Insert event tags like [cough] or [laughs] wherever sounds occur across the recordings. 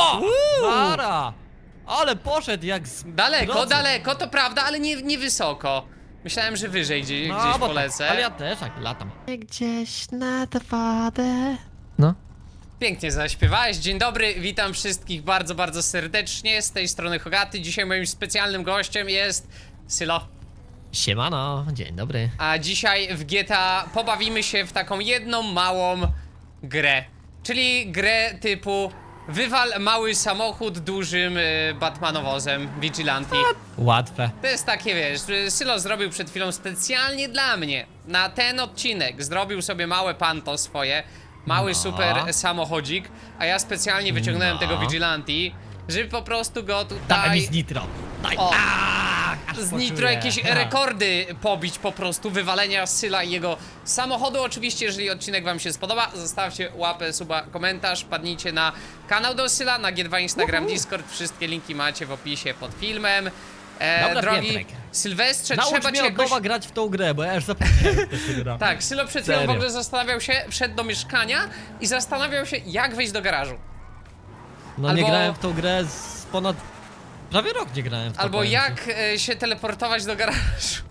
Pa! Uuu. Nara! Ale poszedł jak z... Daleko, daleko, to prawda, ale nie, nie wysoko. Myślałem, że wyżej gdzieś, No, gdzieś bo tak, polecę. Ale ja też tak latam. Gdzieś nad wodę. No. Pięknie zaśpiewałeś. Dzień dobry, witam wszystkich bardzo, bardzo serdecznie. Z tej strony Hogaty. Dzisiaj moim specjalnym gościem jest Sylo. Siemano, dzień dobry. A dzisiaj w GTA pobawimy się w taką jedną małą grę. Czyli grę typu wywal mały samochód dużym y, Batmanowozem Vigilante. Łatwe. To jest takie, wiesz, Sylo zrobił przed chwilą specjalnie dla mnie. Na ten odcinek zrobił sobie małe panto swoje. Mały No. super samochodzik. A ja specjalnie wyciągnąłem No. tego Vigilante, żeby po prostu go Dawaj mi tutaj z nitro. Daj. O. Aż z nitro jakieś Ha. rekordy pobić po prostu, wywalenia Syla i jego samochodu. Oczywiście, jeżeli odcinek wam się spodoba, zostawcie łapę, suba, komentarz, padnijcie na kanał do Syla, na G2 Instagram. Discord, wszystkie linki macie w opisie pod filmem. E, Dobra, drogi Pietrek. Sylwestrze, Naucz trzeba mnie cię od jakoś... nowa grać w tą grę, bo ja już zapomniałem jak to się gra. Tak, Sylo przed chwilą w Serio. ogóle zastanawiał się, wszedł do mieszkania i zastanawiał się, jak wejść do garażu. No nie Albo- grałem w tą grę z ponad... Prawie rok nie grałem w to. Albo powiem ci. jak e, się teleportować do garażu.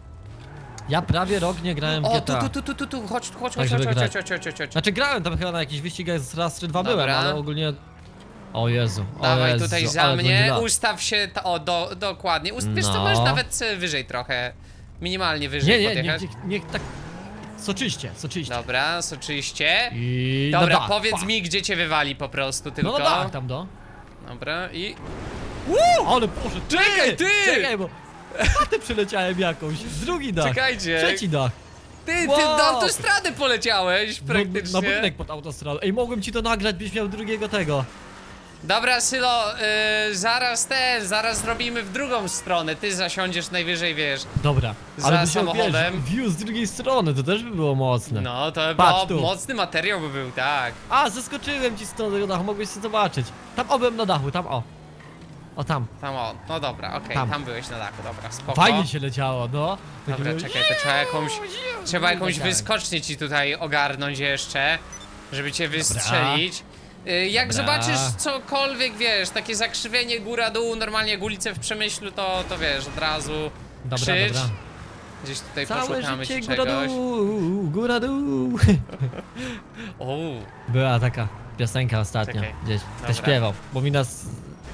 Ja prawie rok nie grałem w O, tu, GTA. tu, tu, tu, tu, tu, chodź, chodź, Tak, chodź, żeby chodź, grać. chodź, chodź, chodź, chodź. Znaczy grałem tam chyba na jakichś wyścigach z raz czy dwa Dobra. byłem, ale ogólnie... O Jezu, o Dawaj Jezu, tutaj za ale mnie, będzie lat. ustaw się, ta, o, do, dokładnie, Ust, wiesz co, No. możesz nawet e, wyżej trochę, minimalnie wyżej Nie, nie, podjechać. niech, niech, niech tak... Soczyście, soczyście. Dobra, soczyście. I... Dobra, no powiedz pa. mi, gdzie cię wywali po prostu tylko. No no tak, tam do. Dobra, i... Ale proszę, ty! Czekaj, ty! Czekaj, bo... Ty przyleciałem jakąś, drugi dach. Czekajcie. Trzeci dach. Ty, ty Wow. do autostrady poleciałeś No, praktycznie. na budynek pod autostradą. Ej, mogłem ci to nagrać, byś miał drugiego tego. Dobra, Sylo, y, zaraz ten, zaraz zrobimy w drugą stronę. Ty zasiądziesz najwyżej, wiesz. Dobra. Za Ale byś miał, samochodem. View z drugiej strony, to też by było mocne. No, to Patrz bo, tu. mocny materiał by był, tak. A, zaskoczyłem ci z tego dachu, mogłeś się zobaczyć. Tam obyłem na dachu, tam o. O tam. Tam o, no dobra, okej, tam. Tam. byłeś na dachu, dobra, spoko. Fajnie się leciało, no. Dobra, było- czekaj, to trzeba jakąś, trzeba jakąś Leciałem. wyskocznię ci tutaj ogarnąć jeszcze, żeby cię wystrzelić. Y, Jak Dobra. zobaczysz cokolwiek, wiesz, takie zakrzywienie góra-dół, normalnie jak ulicę w Przemyślu, to, to wiesz, od razu Dobra, krzycz. dobra. Gdzieś tutaj Całe poszukamy życie ci góra czegoś. dół, góra dół. O, [laughs] Była taka piosenka ostatnio, Czekaj. gdzieś. Dobra. Ktoś śpiewał, bo mi nas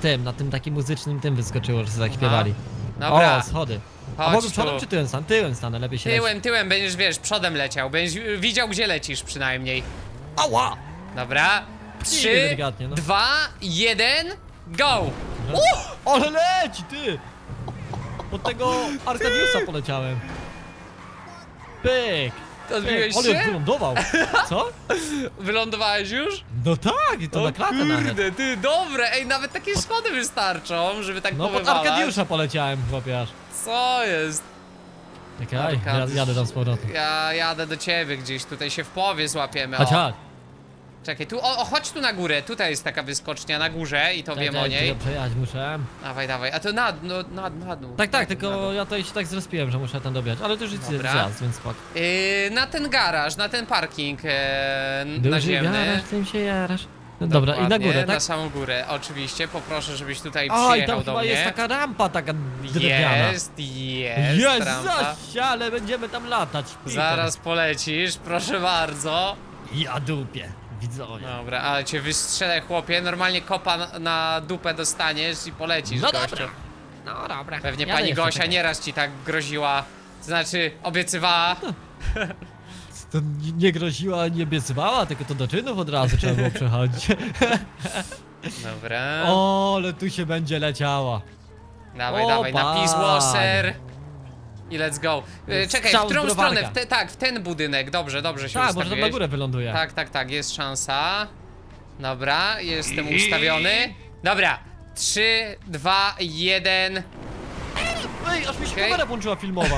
tym, na tym takim muzycznym tym wyskoczyło, że tak śpiewali. Dobra. O, schody. A Chodź mogę tu. przodem czy tyłem stanę? Tyłem stanę, lepiej się. Tyłem, tyłem będziesz, wiesz, przodem leciał, będziesz widział, gdzie lecisz przynajmniej. Ała! Dobra, trzy, delikatnie, no. dwa, jeden, go! Ale leci, ty! Od tego Arkadiusa poleciałem. Pyk! Ale jak się? wylądował. Co? [laughs] Wylądowałeś już? No tak, i to na klatę nawet. kurde, ty, dobre, ej, nawet takie schody wystarczą, żeby tak No pod powywalać. Arkadiusza poleciałem, chłopiaż. Co jest? Czekaj, ja, Arkadiusz. jadę tam z powrotem. Ja jadę do ciebie gdzieś, tutaj się w połowie złapiemy, Chodź, chodź. Czekaj, tu, o, o, chodź tu na górę, tutaj jest taka wyskocznia na górze i to wiem o Czekaj, niej. Przejechać muszę. Dawaj, dawaj, a to na, no, na, na dół. Tak, tak, Na dół, na tylko ja tutaj się tak zrespiłem, że muszę tam dobijać. Ale to już jest Dobra. zjazd, więc spoko. Yy, na ten garaż, na ten parking e, Duży naziemny. garaż, tym się jarasz. No dobra, i na Dokładnie, górę, Na tak? samą górę, oczywiście. Poproszę, żebyś tutaj O, i przyjechał tam do chyba mnie. jest taka rampa taka drewniana. Jest, jest, Jest, rampa. zaś, ale będziemy tam latać. Zaraz polecisz, proszę bardzo. Ja dupie, widzowie. Dobra, ale cię wystrzelę, chłopie. Normalnie kopa na, na dupę dostaniesz i polecisz, No gościu. dobra. No dobra. Pewnie Jadę pani jeszcze, Gosia czekaj. nieraz ci tak groziła. To znaczy, obiecywała. [laughs] To nie- nie groziła, nie obiecywała, tylko to do czynów od razu trzeba było przechodzić. [laughs] Dobra. o, ale tu się będzie leciała. Dawaj, o, dawaj, napis panie. łoser. I let's go. Y, Czekaj, Strzał w z którą browarka. stronę? W te, tak, w ten budynek. Dobrze, dobrze się Tak, może tam ustawiłeś. na górę wyląduje. Tak, tak, tak, jest szansa. Dobra, jestem ustawiony. Dobra, 3, 2, 1. Ej, aż mi się Okej. kamera włączyła filmowa.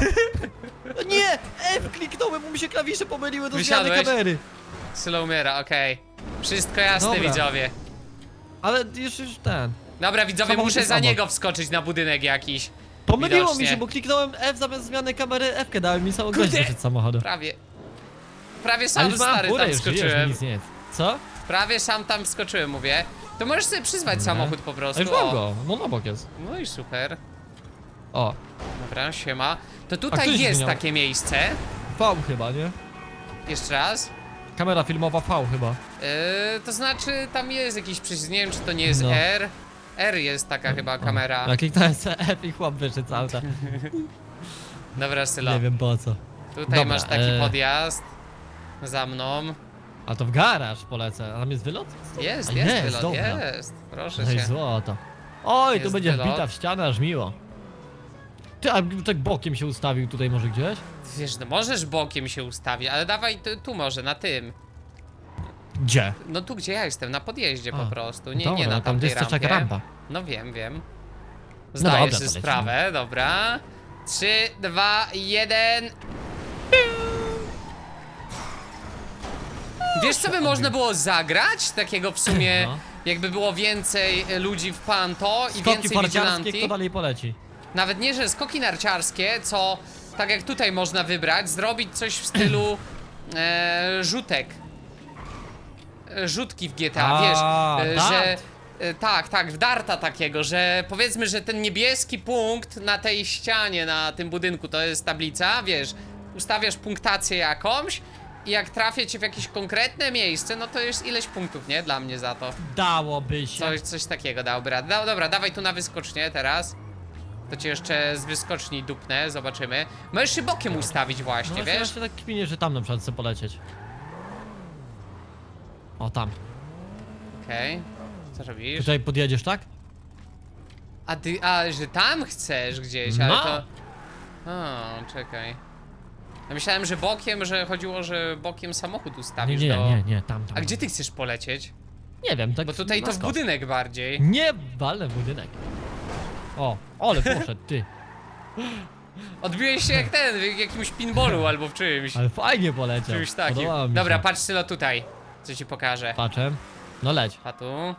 [laughs] nie! F kliknąłem, bo mi się klawisze pomyliły do zmiany Wysiadłeś? kamery. Sylo umiera, okej. Wszystko jasne, Dobra. widzowie. Ale już, już ten. Dobra, widzowie, Samochód muszę jest za obok. niego wskoczyć na budynek jakiś. Pomyliło mi Widocznie. się, bo kliknąłem F zamiast zmiany kamery, F dałem mi samą Kurde. gość przed samochodem. Prawie. Prawie Ale sam już mam stary furę, tam już żyjesz, skoczyłem. nic nie jest. Co? Prawie sam tam skoczyłem, mówię. To możesz sobie przyzwać samochód po A prostu. już mam o. go, no obok jest. No i super. O, Dobra, siema. To tutaj jest zmieniał. takie miejsce. V chyba, nie? Jeszcze raz. Kamera filmowa V chyba. Yy, to znaczy, tam jest jakiś przycisk, nie wiem czy to nie jest No. R. R jest taka chyba kamera. Jak kliknąłem sobie F i chłop wyszedł z auta. [laughs] Dobra, Sylo. Nie wiem po co. Tutaj Dobra, masz taki e. podjazd. Za mną. A to w garaż polecę. A tam jest wylot? Jest, A jest, jest, wylot, dobra. jest. Proszę No i cię. złoto. Oj, tu Jest będzie wylot. wbita w ścianę, aż miło. Ty, a tak bokiem się ustawił tutaj może gdzieś? Wiesz, no możesz bokiem się ustawić, ale dawaj tu, tu może, na tym. Gdzie? No tu gdzie ja jestem, na podjeździe A, po prostu. Nie, Dobra, nie na no tam tamtej jest rampie. taka rampa. No wiem, wiem. No Zdaję dobra, sobie lecimy. sprawę, dobra. 3, 2, 1. Wiesz co by można było zagrać? Takiego w sumie, No. jakby było więcej e, ludzi w Panto i Skoki więcej farciarskie, vigilanti. kto dalej poleci? Nawet nie, że skoki narciarskie, co tak jak tutaj można wybrać, zrobić coś w stylu [clears throat] e, rzutek. Rzutki w GTA, A, wiesz, e, dart. że e, tak, tak, w darta takiego, że powiedzmy, że ten niebieski punkt na tej ścianie, na tym budynku, to jest tablica, wiesz, ustawiasz punktację jakąś i jak trafię cię w jakieś konkretne miejsce, no to jest ileś punktów, nie? Dla mnie za to. Dałoby się. Coś, coś takiego radę. No, dobra, dawaj tu na wyskocznię teraz. To cię jeszcze z weskoczni dupnę, zobaczymy. Możesz się bokiem ustawić No właśnie, właśnie, wiesz? właśnie tak kminie, że tam na przykład chcę polecieć. O, tam. Okej. Co robisz? Tutaj podjedziesz, tak? A ty, a, że tam chcesz gdzieś, ale No. to... O, czekaj. Ja myślałem, że bokiem, że chodziło, że bokiem samochód Nie, ustawisz nie, do... nie, nie, tam, tam. A gdzie ty chcesz polecieć? Nie wiem, tak Bo tutaj na to w budynek bardziej. Nie, walę w budynek. O, ale poszedł, ty. Odbiłeś się jak ten, w jakimś pinballu albo w czymś. Ale fajnie poleciał. Czymś takim. Podobało mi Dobra, się. patrz Sylo tutaj. Co ci pokażę. Patrzę. No leć. A tu.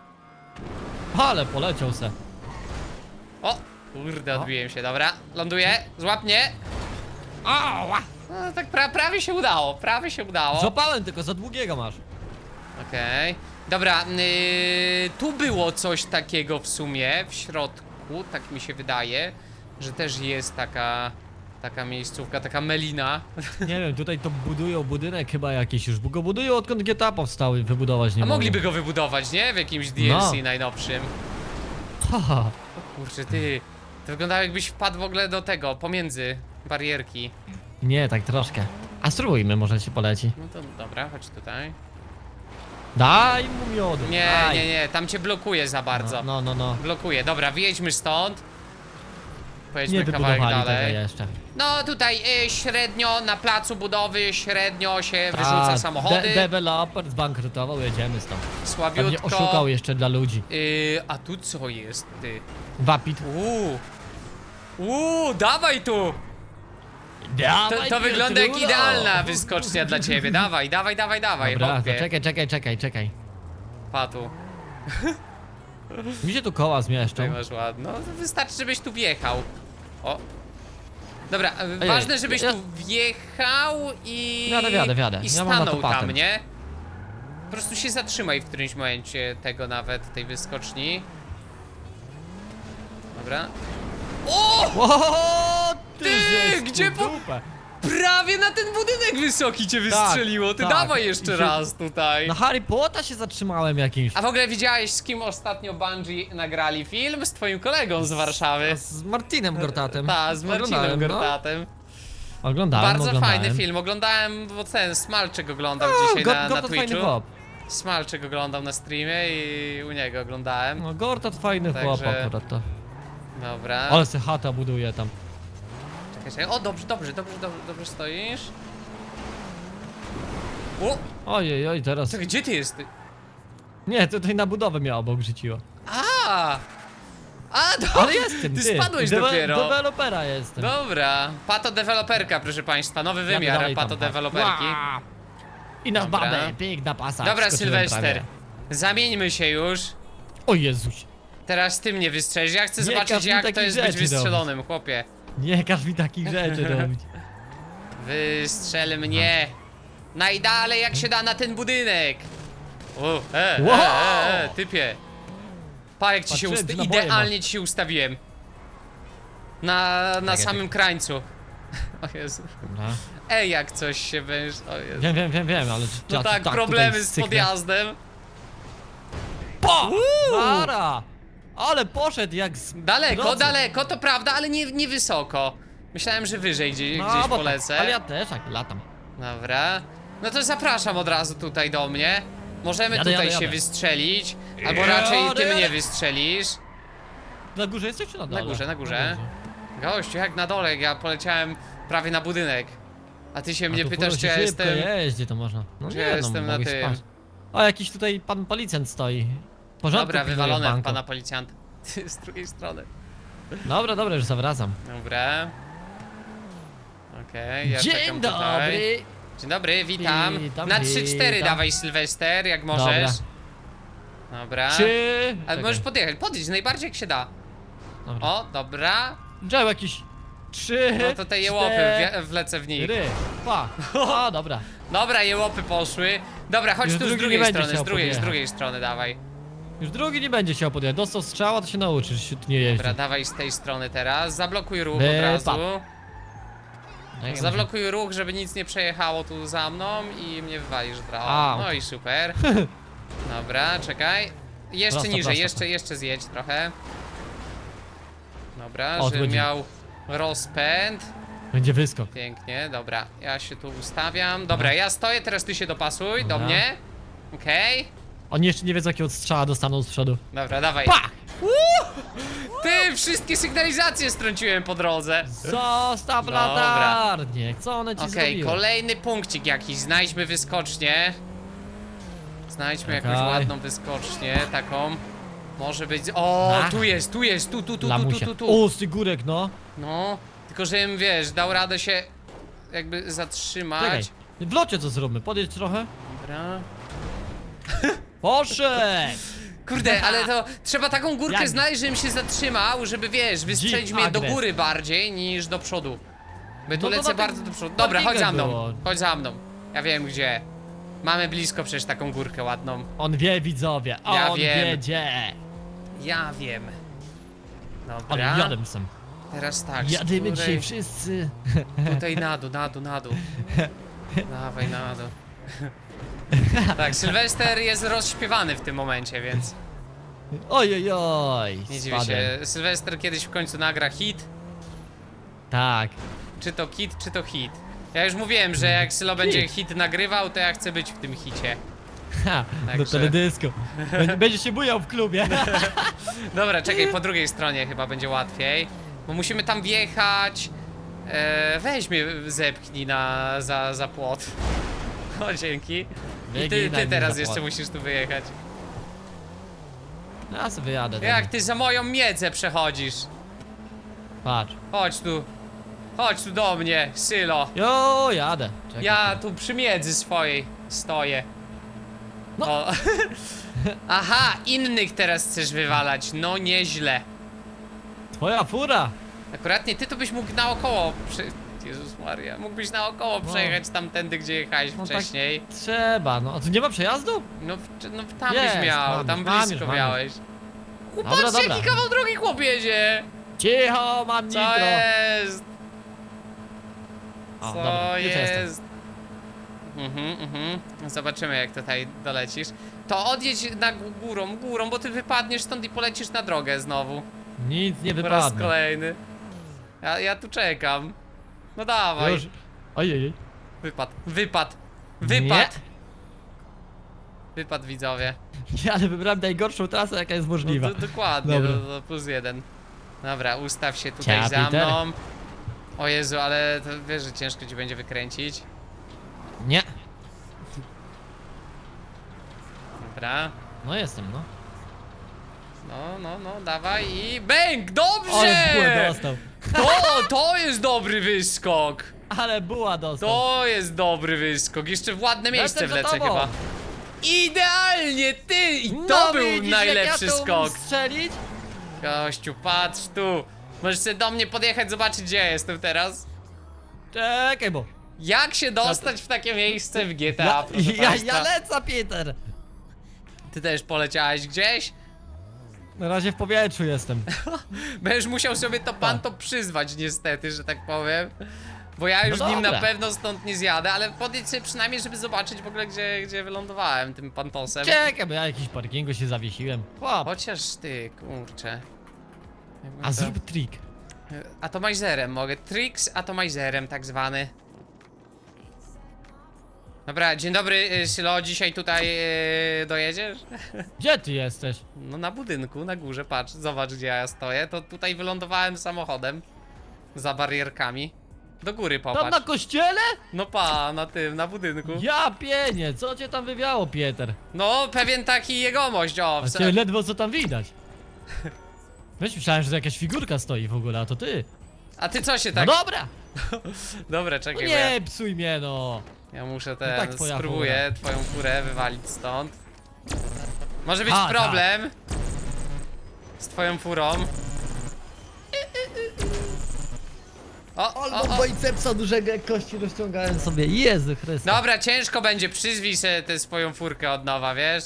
Ale poleciał se. O! Kurde, odbiłem się, dobra. Ląduję, złap mnie. Ała! No, tak pra prawie się udało, prawie się udało. Złapałem tylko, za długiego masz. Okej. Dobra, yy, tu było coś takiego w sumie, w środku, tak mi się wydaje, że też jest taka, taka miejscówka, taka melina. Nie wiem, tutaj to budują budynek chyba jakiś już, bo go budują odkąd GTA powstały, wybudować nie A mogą. mogliby go wybudować, nie? W jakimś DLC No. najnowszym. Haha. O kurczę, ty. To wyglądało jakbyś wpadł w ogóle do tego, pomiędzy barierki. Nie, tak troszkę. A spróbujmy, może się poleci. No to dobra, chodź tutaj. Daj mu miodu. Nie, daj. nie, nie, tam cię blokuje za bardzo. No, no, no. Blokuje. Dobra, wyjedźmy stąd. Pojedźmy Nie kawałek wybudowali tego dalej. jeszcze. No tutaj y, średnio na placu budowy, średnio się Tak, wyrzuca samochody. De deweloper zbankrutował, jedziemy stąd. Pewnie Słabiutko. oszukał jeszcze dla ludzi. Y, a tu co jest, ty? Wapit. Uuu. Uuu, dawaj tu! To, Dawaj, to wygląda jak idealna wyskocznia dla ciebie. Dawaj, dawaj, dawaj, dawaj. Dobra, to hopie. czekaj, czekaj, czekaj, czekaj. Patu. Mi się tu koła zmieszczą. Tutaj masz ładno. No, wystarczy, żebyś tu wjechał. O. Dobra, e, ważne, żebyś ja- tu wjechał i. Jadę, jadę, jadę. I Ja mam na to stanął tam, patent. nie? Po prostu się zatrzymaj w którymś momencie tego nawet, tej wyskoczni. Dobra. O! O, ty, Ty, żeś gdzie po- dupę. Prawie na ten budynek wysoki cię wystrzeliło. Ty tak. dawaj I jeszcze się- raz tutaj. Na Harry Potta się zatrzymałem jakimś. A w ogóle widziałeś z kim ostatnio Bungie nagrali film? Z twoim kolegą z Warszawy. Z Martinem Gortatem. Tak, z Marcinem Oglądałem, no. Gortatem. Oglądałem, Bardzo oglądałem. fajny film, oglądałem, bo ten Smalczyk oglądał dzisiaj Go- na, na Gortat fajny Twitchu. chłop. Smalczyk oglądał na streamie i u niego oglądałem. No, Gortat fajny Także- chłop akurat to. Dobra. Ale se chata buduje tam. Czekaj, czekaj. O, dobrze, dobrze, dobrze, dobrze, dobrze stoisz. O, Ojej, oj, teraz. czekaj, gdzie ty jesteś? Nie, tutaj na budowę mnie obok rzuciło. A! A, dobra, Ale jestem, ty ty. spadłeś Dewe- dopiero. Dewelopera jestem. Dobra, pato deweloperka, proszę państwa, nowy wymiar dalej tam, pato pa. deweloperki. Ła! I na Dobra. babę, piękna pasa. Dobra, wskoczyłem Sylwester, prawie. zamieńmy się już. O Jezuś. Teraz ty mnie wystrzelisz. Ja chcę Nie zobaczyć, każ mi jak to takich jest być rzeczy wystrzelonym, chłopie. Nie każ mi takich rzeczy robić. Wystrzel mnie. Najdalej jak się da na ten budynek. O, e, Wow! e, e, e, typie. Pa, jak ci się Patrzyłem, usta- czy naboje idealnie ci się ustawiłem. Na, na Tak, ja samym krańcu. [laughs] O Jezu. Dobra. Ej, jak coś się węż... O Jezu. Wiem, wiem, wiem, wiem, ale... No ja tu tak, tutaj problemy z podjazdem. Po! Nara! Ale poszedł jak z... Daleko, daleko, to prawda, ale nie, nie wysoko. Myślałem, że wyżej gdzieś, No, gdzieś bo to- polecę. Ale ja też tak latam. Dobra. No to zapraszam od razu tutaj do mnie. Możemy Jadę, tutaj jadę, się jadę. wystrzelić. Albo Jadę, raczej ty jadę. mnie wystrzelisz. Na górze jesteś czy na dole? górze, na górze. Gościu, jak na dole, ja poleciałem prawie na budynek. A ty się A mnie tu pytasz, furo czy ja się szybko jestem... jeździ, to można. No Czy nie, ja no, jestem na mogłeś tym. spać. O, jakiś tutaj pan policjant stoi. Porządku Dobra, wywalone w banku. pana policjanta. [laughs] Z drugiej strony. Dobra, dobra, już zawracam. Dobra. Okej, ja Dzień czekam tutaj. dobry! Dzień dobry, witam. Witam, Na 3-4 witam. dawaj Sylwester, jak możesz. Dobra. Czy... Ale Czekaj, możesz podjechać, podjedź najbardziej jak się da. Dobra. O, dobra. Joe jakiś... Trzy... No to te jełopy cztery... wlecę w nich. Pa! [laughs] O, dobra. Dobra, jełopy poszły. Dobra, chodź Już tu z drugi nie drugiej będzie strony, z chciał drugiej, z podjechać. drugiej strony dawaj. Już drugi nie będzie chciał podjechać. Dostał strzała, to się nauczysz, się tu nie jeździ. Dobra, dawaj z tej strony teraz. Zablokuj ruch od Wypad. razu. Ja Zablokuj ruch, żeby nic nie przejechało tu za mną i mnie wywalisz A, No i super. [laughs] Dobra, czekaj. Jeszcze Prosto, niżej, prosto. jeszcze, jeszcze zjedź trochę. Dobra, O, tu żeby miał rozpęd. Będzie wyskok. Pięknie, dobra. Ja się tu ustawiam. Dobra, ja stoję, teraz ty się dopasuj do Dobra. mnie. Okej. Oni jeszcze nie wiedzą jakiego strzała dostaną z przodu. Dobra, dawaj. Pach! Ty, wszystkie sygnalizacje strąciłem po drodze. Zostaw Dobra. latarnię! Co one ci Okej, zrobiły? kolejny punkcik jakiś. Znajdźmy wyskocznię. Znajdźmy jakąś Czekaj. ładną wyskocznię, taką. Może być. O, Ach. tu jest, tu jest, tu, tu, tu, tu, tu, tu, tu. O, stygurek, no. No, tylko żebym wiesz, dał radę się jakby zatrzymać. Czekaj. W locie co zróbmy? Podjedź trochę. Dobra. [laughs] Poszedł! Kurde, ale to trzeba taką górkę Jak? znaleźć, żebym się zatrzymał, żeby wiesz, wystrzelić mnie do góry bardziej niż do przodu. Bo tu No to lecę na bardzo do przodu. Dobra, chodź za mną. było. Chodź za mną. Ja wiem gdzie. Mamy blisko przecież taką górkę ładną. On wie, widzowie. Ja On wiem. wie, gdzie. Ja wiem. Ale Dobra. jadem sam. Teraz tak. z Jadymy której- dzisiaj wszyscy. Tutaj na dół, na dół, na dół. [laughs] Dawaj na dół. [laughs] Tak, Sylwester jest rozśpiewany w tym momencie, więc Oj, oj, oj. nie dziwię spadłem. się. Sylwester kiedyś w końcu nagra hit. Tak. Czy to hit, czy to hit. Ja już mówiłem, że jak Sylo będzie hit nagrywał, to ja chcę być w tym hicie. Ha, do Także- teledysku. Będzie, [laughs] będzie się bujał w klubie. [laughs] Dobra, czekaj, po drugiej stronie chyba będzie łatwiej. Bo musimy tam wjechać. E, weź mnie zepchnij na, za, za płot. O, dzięki. I ty, ty teraz jeszcze musisz tu wyjechać. Ja sobie wyjadę. Jak ty za moją miedzę przechodzisz? Patrz. Chodź tu. Chodź tu do mnie, Sylo. Jo, jadę. Czekaj. Ja tu przy miedzy swojej stoję. No. O. [laughs] Aha, innych teraz chcesz wywalać. No nieźle. Twoja fura. Akurat nie, ty to byś mógł naokoło prze... Jezus Maria, mógłbyś naokoło No. przejechać tamtędy, gdzie jechałeś No tak. wcześniej. Trzeba, no. A tu nie ma przejazdu? No, w- no tam Jest, byś miał, mam tam już, mam blisko już, mam miałeś. Dobra, Patrzcie, dobra. jaki kawał drogi chłop jedzie! Cicho, mam Co nitro. jest? O, Co dobra, już jestem. jest? Mhm, mhm. Zobaczymy jak tutaj dolecisz. To odjedź na gó- górą, górą, bo ty wypadniesz stąd i polecisz na drogę znowu. Nic nie Po raz wypadnie. kolejny. Ja, ja tu czekam. No dawaj. Już. Ojej. Wypad, wypad, Nie. wypad. Wypad widzowie. [laughs] Ja ale wybrałem najgorszą trasę, jaka jest No, możliwa. do, dokładnie, Dobra. no, no, plus jeden. Dobra, ustaw się tutaj Cia, za Peter. mną. O Jezu, ale to wiesz, że ciężko ci będzie wykręcić. Nie. Dobra. No jestem, no. No, no, no, dawaj i bęk! Dobrze! Ale dostał. To, to jest dobry wyskok! Ale buła dostał. To jest dobry wyskok. Jeszcze w ładne miejsce za wlecę tobą. chyba. Idealnie, ty! I to no, był najlepszy jak ja to umiem skok. strzelić? Gościu, patrz tu. Możesz sobie do mnie podjechać, zobaczyć gdzie ja jestem teraz. Czekaj, bo... Jak się dostać w takie miejsce w GTA, Ja, proszę ja, państwa? ja lecę, Peter. Ty też poleciałeś gdzieś? Na razie w powietrzu jestem. [laughs] Będziesz musiał sobie to pan Tak. to przyzwać niestety, że tak powiem. Bo ja już No nim na dobra. pewno stąd nie zjadę, ale podjedź sobie przynajmniej, żeby zobaczyć w ogóle gdzie, gdzie wylądowałem tym pantosem. Czekaj, bo ja jakiś parkingu się zawiesiłem. Chłop, Chociaż ty, kurczę. A to- zrób trik. Atomizerem mogę. Trix atomizerem tak zwany. Dobra, dzień dobry y, Sylo, dzisiaj tutaj yy, dojedziesz? [laughs] Gdzie ty jesteś? No na budynku, na górze, patrz, zobacz gdzie ja stoję. To tutaj wylądowałem samochodem. Za barierkami. Do góry Tam popatrz. na kościele? No pa, na tym, na budynku. Ja pienie, co cię tam wywiało, Pieter? No, pewien taki jegomość, o. A w- cię ledwo co tam widać. Weź myślałem, że to jakaś figurka stoi w ogóle, a to ty. A ty co się No tak... dobra! [laughs] Dobra, No czekaj, bo ja, nie psuj mnie no. Ja muszę ten, tak twoja spróbuję twoją furę wywalić stąd. Może być A, tak. problem. Z twoją furą. O, o, o. bicepsa dużego jak kości rozciągałem sobie. Jezu Chryste. Dobra, ciężko będzie, przyzwij sobie tę swoją furkę od nowa, wiesz?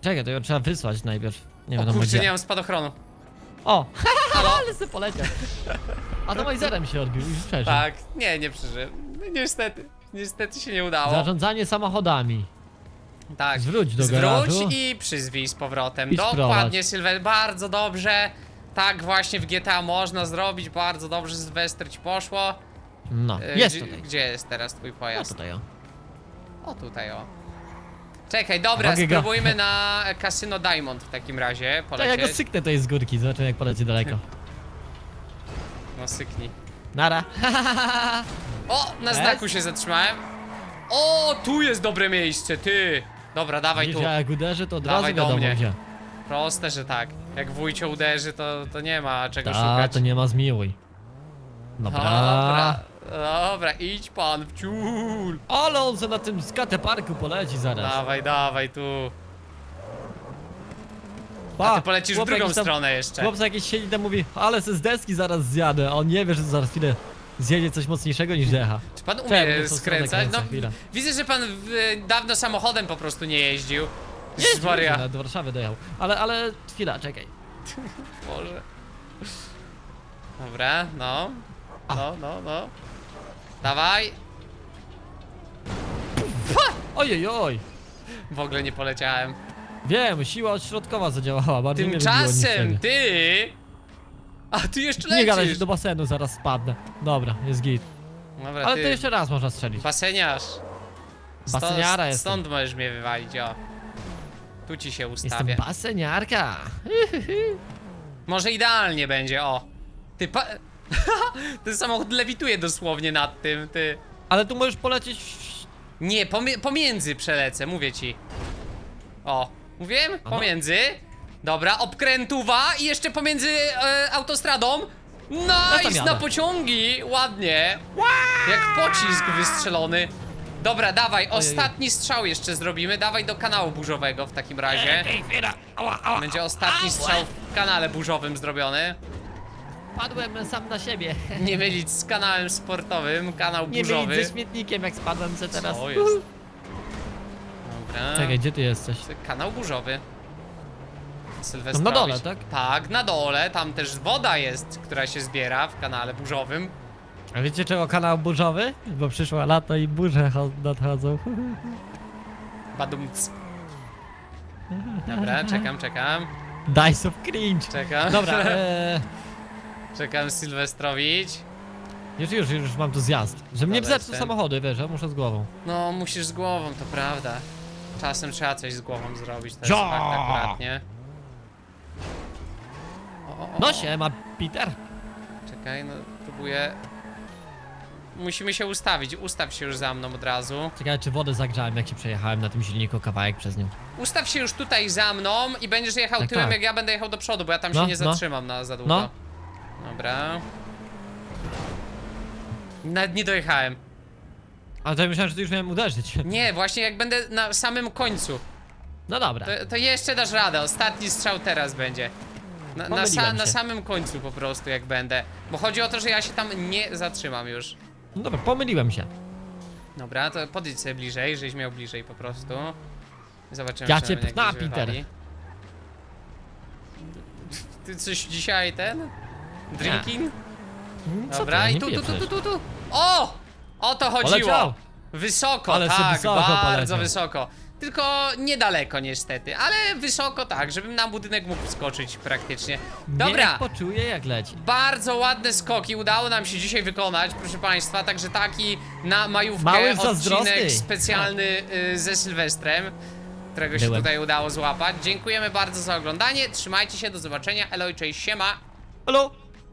Czekaj, to ją trzeba wysłać najpierw. Nie O wiadomo kurczę, gdzie. nie mam spadochronu. O! [laughs] Ale se poleciał. Atomizerem się odbił i przeżył. Tak, nie, nie przeżyłem. No, Niestety, niestety się nie udało. Zarządzanie samochodami. Tak. Zwróć do Zwróć garażu. i przyzwij z powrotem. I Dokładnie, sprowadź. Sylwester, bardzo dobrze. Tak właśnie w GTA można zrobić, bardzo dobrze Sylwester ci poszło. No, E, jest gdzie, tutaj. Gdzie jest teraz twój O, pojazd? tutaj o. O tutaj o. Czekaj, dobra, Mogę go- spróbujmy na Casino Diamond w takim razie To ja go polecieć. syknę tej z górki, zobaczymy jak poleci daleko. No syknij. Nara. [laughs] O, na znaku się zatrzymałem. O, tu jest dobre miejsce, ty. Dobra, dawaj tu. Widzisz, jak uderzy, to od Dawaj razu do wiadomo mnie. gdzie. Proste, że tak. Jak wujcio uderzy, to, to nie ma czego A, szukać. to nie ma zmiłuj. Dobra. Dobra, dobra, idź pan w ciul. Ale on se na tym skateparku poleci zaraz. Dawaj, dawaj tu. Pa, A ty polecisz w chłop drugą jakiś tam- stronę jeszcze. Chłop za jakieś siedzi tam mówi, ale se z deski zaraz zjadę, a on nie wie, że za chwilę zjedzie coś mocniejszego niż decha. Czy pan Czemu umie stronę skręcać? No? Chwila. widzę, że pan w, dawno samochodem po prostu nie jeździł. Nie, Jezus Maria. Do Warszawy dojechał. Ale, ale, chwila, czekaj. [laughs] Boże. Dobra, no. No, no, no. Dawaj. Ojej, oj. W ogóle nie poleciałem. Wiem, siła odśrodkowa zadziałała, bardziej mnie wybiło niż Tymczasem ciebie. ty... A ty jeszcze Nie gadaj, że lecisz. do basenu zaraz spadnę. Dobra, jest git. Dobra, Ale ty... to jeszcze raz można strzelić. Baseniarz. Stąd, Baseniara jestem. Stąd możesz mnie wywalić, o. Tu ci się Jestem ustawię. baseniarka. [laughs] Może idealnie będzie, o. Ty pa... [laughs] Ten samochód lewituje dosłownie nad tym, ty. Ale tu możesz polecieć w... Nie, pomie pomiędzy przelecę, mówię ci. O, mówiłem? Aha. Pomiędzy. Dobra, obkrętuwa i jeszcze pomiędzy e, autostradą. Nice, jadę. na pociągi, ładnie. Jak pocisk wystrzelony. Dobra, dawaj, ostatni strzał jeszcze zrobimy. Dawaj do kanału burzowego w takim razie. Ej, chwila. Ała, ała. Będzie ostatni strzał w kanale burzowym zrobiony. Padłem sam na siebie. [laughs] Nie mylić z kanałem sportowym, kanał Nie burzowy. mylić ze śmietnikiem, jak spadłem se teraz. Co jest? Dobra. Czekaj, gdzie ty jesteś? Kanał burzowy. Tam na dole, tak? Tak, na dole. Tam też woda jest, która się zbiera w kanale burzowym. A wiecie czego kanał burzowy? Bo przyszło lato i burze cho- nadchodzą. Badumc. Dobra, czekam, czekam. Dice of cringe. Czekam. Dobra, eee, [laughs] Czekam Sylwestrowicz. już, już, już mam tu zjazd. Że mnie Dobra, zepsuł jestem. samochody, wiesz, ja muszę z głową. No, musisz z głową, to prawda. Czasem trzeba coś z głową zrobić, to jest Ja! fakt akurat, nie? No o. siema, Peter. Czekaj, no próbuję. Musimy się ustawić. Ustaw się już za mną od razu. Czekaj, czy wodę zagrzałem, jak się przejechałem na tym silniku kawałek przez nią. Ustaw się już tutaj za mną i będziesz jechał Tak, tyłem, tak. jak ja będę jechał do przodu, bo ja tam No, się nie no. zatrzymam na za długo. No. Dobra. Nawet nie dojechałem. A to ja myślałem, że ty już miałem uderzyć. Nie, właśnie jak będę na samym końcu, No dobra. to, to jeszcze dasz radę. Ostatni strzał teraz będzie. Na, na, sa, na samym końcu po prostu, jak będę. Bo chodzi o to, że ja się tam nie zatrzymam już. No dobra, pomyliłem się. Dobra, to podejdź sobie bliżej, żeś miał bliżej po prostu. Zobaczymy, Ja czy cię mnie jakiś Peter. wywali. Ty coś dzisiaj ten? Drinking? Mm, Co Dobra, ty, i nie tu, tu, tu, pieprzysz. tu, tu, tu. O! O to chodziło. Poleciał. Wysoko, Ale se tak, wysoko bardzo poleciał. wysoko. Tylko niedaleko niestety, ale wysoko tak, żebym na budynek mógł skoczyć praktycznie. Dobra, Niech poczuje jak leci. bardzo ładne skoki udało nam się dzisiaj wykonać, proszę państwa, także taki na majówkę Mały zazdrosny. odcinek specjalny y, ze Sylwestrem, którego się Byłem. tutaj udało złapać. Dziękujemy bardzo za oglądanie, trzymajcie się, do zobaczenia, Eloj, cześć, siema! Halo?